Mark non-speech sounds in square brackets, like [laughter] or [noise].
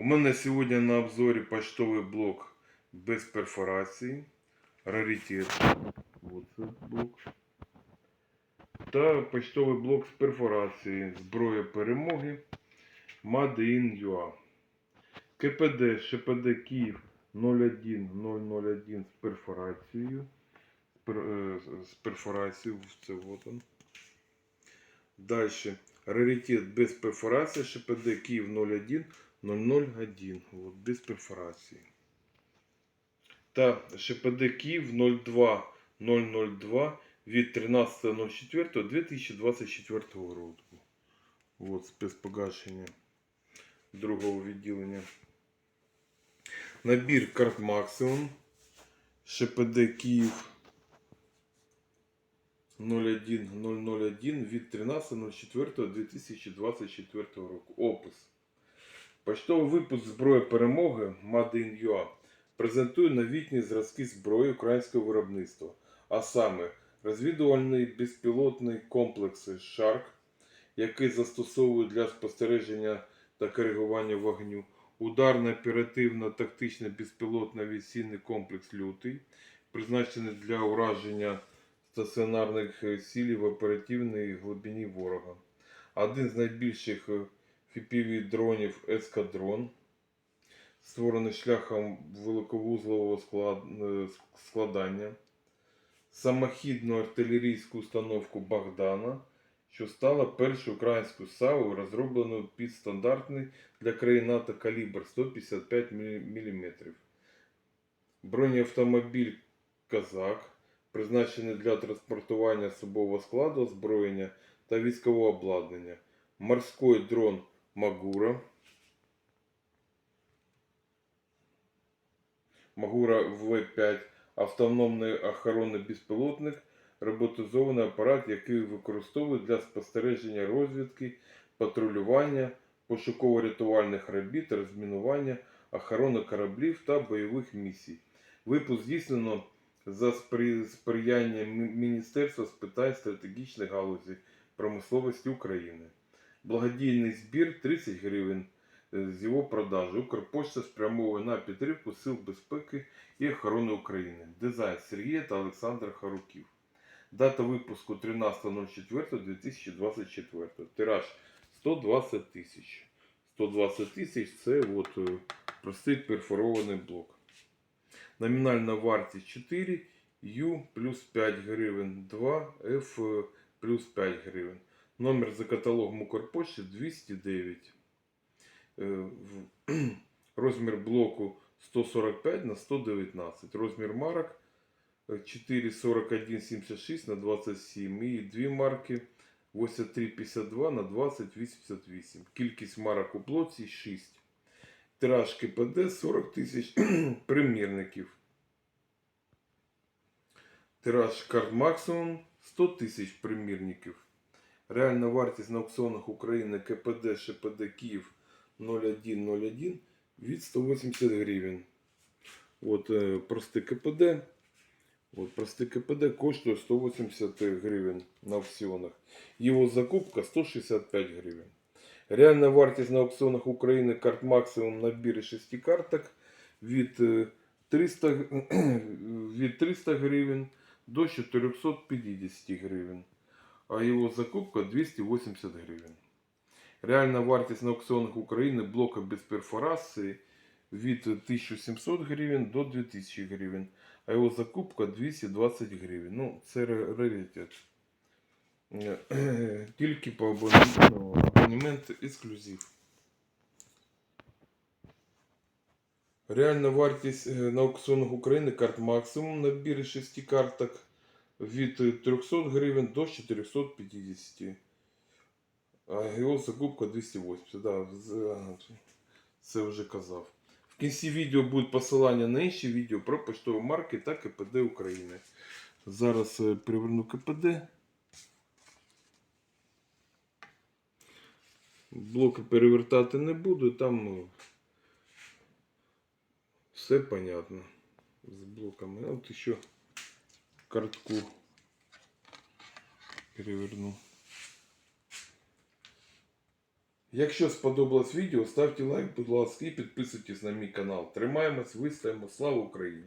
У мене сьогодні на обзорі поштовий блок без перфорації. Раритет. Вот це блок. Та поштовий блок з перфорації. Зброя перемоги. Made in. КПД ШПД Київ 01001 з перфорацією. Е, З перфорацією. Це вот он. Дальше. Раритет без перфорації ШПД Київ 01 001. Вот, без перфорації. Та ШПД Київ 02 002 від 13.04.2024 року. Вот спецпогашення другого відділення. Набір карт Максимум. ШПД Київ 01001 від 13.04.2024 року. Опис. Поштовий випуск зброї перемоги UA презентує новітні зразки зброї українського виробництва, а саме розвідувальний безпілотний комплекс Shark, який застосовують для спостереження та коригування вогню, ударно оперативно тактичний безпілотний авіаційний комплекс Лютий, призначений для ураження стаціонарних цілей в оперативній глибині ворога. Один з найбільших FPV дронів Ескадрон, створений шляхом великовузлового е, складання, самохідну артилерійську установку Богдана, що стала першою українською САУ, розробленою під стандартний для країн НАТО калібр 155 мм. Бронеавтомобіль Казак, призначений для транспортування особового складу, озброєння та військового обладнання. Морський дрон Магура. Магура В5 автономний охоронний безпілотник, роботизований апарат, який використовують для спостереження розвідки, патрулювання, пошуково-рятувальних робіт, розмінування, охорони кораблів та бойових місій. Випуск здійснено за спри- сприяння Міністерства з питань стратегічних галузі промисловості України. Благодійний збір 30 гривень е, з його продажу. Укрпошта спрямовує на підтримку Сил безпеки і охорони України. Дизайн Сергія та Олександр Харуків. Дата випуску 13.04.2024. Тираж 120 тисяч. 120 тисяч це от, е, простий перфорований блок. Номінальна вартість 4, Ю плюс 5 гривень, 2, Ф е, плюс 5 гривень. Номер за каталогом Укрпошти 209. Е, [clears throat] Розмір блоку 145 на 119. Розмір марок е, 4,4176 на 27. І дві марки 8352 на 2088. Кількість марок у блоці 6. Тираж КПД 40 тисяч [clears throat] примірників. Тираж карт максимум 100 тисяч примірників. Реальна вартість на аукціонах України КПД ШПД Київ 0101 від 180 гривень. От е, просте КПД. От просте КПД коштує 180 гривень на аукціонах. Його закупка 165 гривень. Реальна вартість на аукціонах України карт максимум набір із 6 карток від е, 300, [clears throat] від 300 гривень до 450 гривень, а його закупка 280 гривень. Реальна вартість на аукціонах України блока без перфорації від 1700 гривень до 2000 гривень, а його закупка 220 гривень. Ну, це ре- раритет. Е, Тільки по абонементу, абонемент ексклюзив. Реальна вартість е, на аукціонах України карт максимум набір із 6 карток від е, 300 гривень до 450. А його закупка 280. Да, це вже казав. В кінці відео буде посилання на інші відео про поштові марки та КПД України. Зараз е, приверну КПД. Блоки перевертати не буду, там ну, все понятно з блоками. От ще картку переверну. Якщо сподобалось відео, ставте лайк, будь ласка, і підписуйтесь на мій канал. Тримаємось, вистоїмо. Слава Україні!